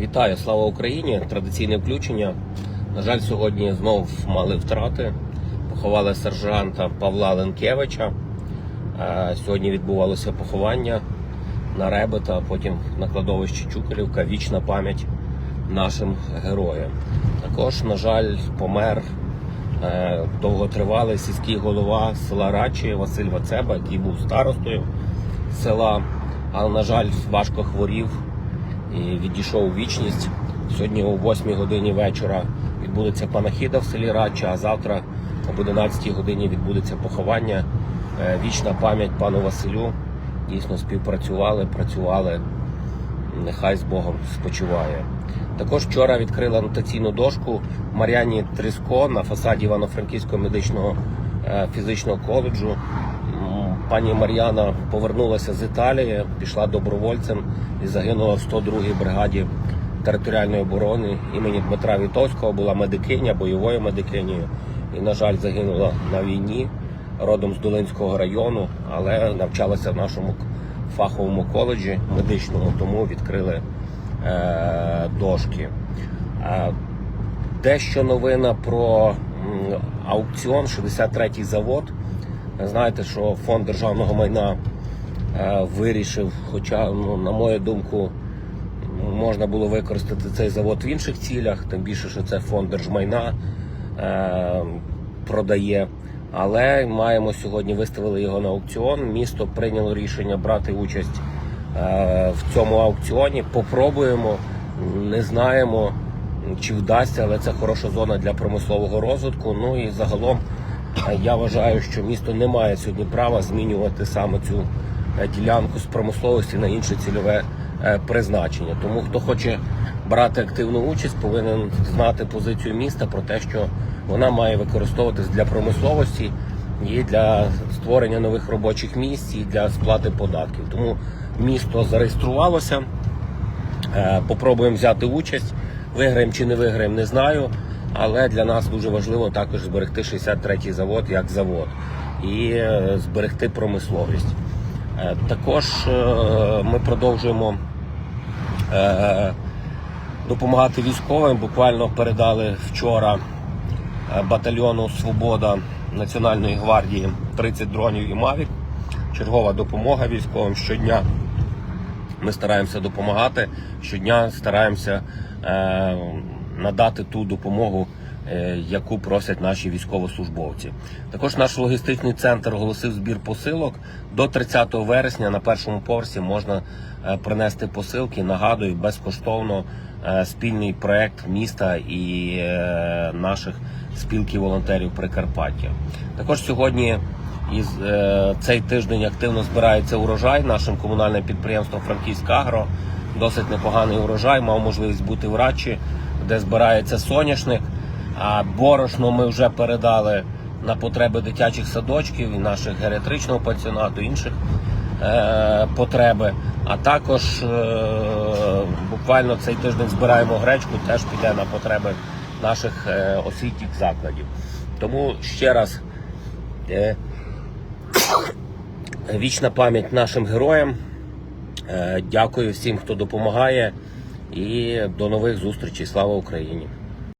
Вітаю, слава Україні! Традиційне включення. На жаль, сьогодні знов мали втрати. Поховали сержанта Павла Ленкевича. Е, Сьогодні відбувалося поховання на Ребета, а потім на кладовищі Чукалівка. Вічна пам'ять нашим героям. Також, на жаль, помер е, довготривалий сільський голова села Рачі Василь Вацеба, який був старостою села, але, на жаль, важко хворів і відійшов у вічність. Сьогодні о 8 годині вечора відбудеться панахіда в селі Радча, а завтра об 11 годині відбудеться поховання. Е, Вічна пам'ять пану Василю. Дійсно співпрацювали, працювали. Нехай з Богом спочиває. Також вчора відкрили анотаційну дошку Мар'яні Тріско на фасаді Івано-Франківського медичного е, фізичного коледжу. Пані Мар'яна повернулася з Італії, пішла добровольцем і загинула в 102-й бригаді територіальної оборони імені Дмитра Вітовського. Була медикиня, бойовою медикинею. І, на жаль, загинула на війні родом з Долинського району, але навчалася в нашому фаховому коледжі медичному, тому відкрили е, дошки. Е, дещо новина про аукціон 63-й завод. Знаєте, що фонд державного майна е, вирішив, хоча, ну, на мою думку, можна було використати цей завод в інших цілях, тим більше, що це фонд держмайна е, продає. Але маємо сьогодні виставили його на аукціон. Місто прийняло рішення брати участь е, в цьому аукціоні. Попробуємо, не знаємо, чи вдасться, але це хороша зона для промислового розвитку. Ну і загалом я вважаю, що місто не має сьогодні права змінювати саме цю е, ділянку з промисловості на інше цільове е, призначення. Тому хто хоче брати активну участь, повинен знати позицію міста про те, що вона має використовуватись для промисловості і для створення нових робочих місць і для сплати податків. Тому місто зареєструвалося. Е, Попробуємо взяти участь. Виграємо чи не виграємо, не знаю. Але для нас дуже важливо також зберегти 63-й завод як завод і е, зберегти промисловість. Е, Також е, ми продовжуємо допомагати військовим. Буквально передали вчора батальйону Свобода Національної гвардії 30 дронів і Мавік. Чергова допомога військовим щодня. Ми стараємося допомагати. Щодня стараємося надати ту допомогу, е, яку просять наші військовослужбовці. Також наш логістичний центр оголосив збір посилок. До 30 вересня на першому поверсі можна е, принести посилки. Нагадую, безкоштовно е, спільний проект міста і наших спілки волонтерів Прикарпаття. Також сьогодні і цей тиждень активно збирається урожай нашим комунальним підприємством Франківська Агро. Досить непоганий урожай, мав можливість бути в Радчі, де збирається соняшник. А борошно ми вже передали на потреби дитячих садочків і наших геріатричного пансіонату, інших е, потреби. А також е, буквально цей тиждень збираємо гречку, теж піде на потреби наших е, освітніх закладів. Тому ще раз. Е, Вічна пам'ять нашим героям. Е, Дякую всім, хто допомагає. І до нових зустрічей. Слава Україні!